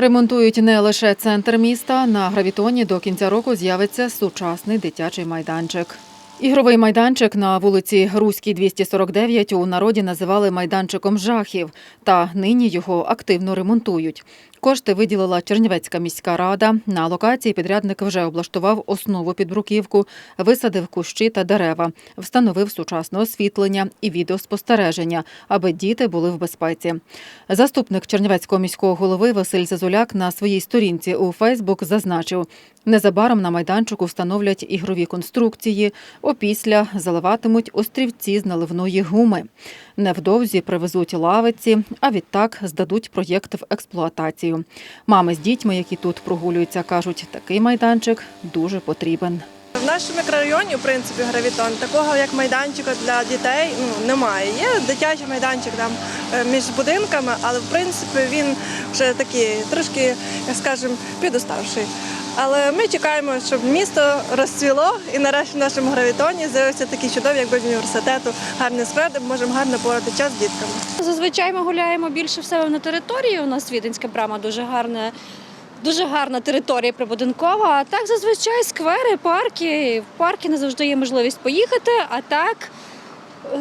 Ремонтують не лише центр міста. На гравітоні до кінця року з'явиться сучасний дитячий майданчик. Ігровий майданчик на вулиці Руській 249 у народі називали майданчиком жахів, та нині його активно ремонтують. Кошти виділила Чернівецька міська рада. На локації підрядник вже облаштував основу під бруківку, висадив кущі та дерева, встановив сучасне освітлення і відеоспостереження, аби діти були в безпеці. Заступник Чернівецького міського голови Василь Зазуляк на своїй сторінці у Фейсбук зазначив, незабаром на майданчику встановлять ігрові конструкції, опісля заливатимуть острівці з наливної гуми. Невдовзі привезуть лавиці, а відтак здадуть проєкт в експлуатацію. Мами з дітьми, які тут прогулюються, кажуть, такий майданчик дуже потрібен. В нашому мікрорайоні, в принципі, гравітон, такого як майданчика для дітей ну, немає. Є дитячий майданчик там е, між будинками, але в принципі він вже такий трошки, як скажемо, підуставший. Але ми чекаємо, щоб місто розцвіло і нарешті в нашому гравітоні з'явився такий чудовий, якби з університету, гарний сквер, де ми можемо гарно порати час з дітками. Зазвичай ми гуляємо більше в себе на території. У нас Віденська брама дуже гарна, дуже гарна територія прибудинкова. А так зазвичай сквери, парки. В парки не завжди є можливість поїхати. А так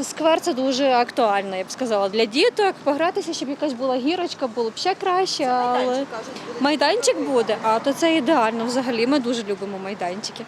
сквер це дуже актуально, я б сказала, для діток. Погратися, щоб якась була гірочка, було б ще краще. Але майданчик буде, а то це ідеально взагалі. Ми дуже любимо майданчики.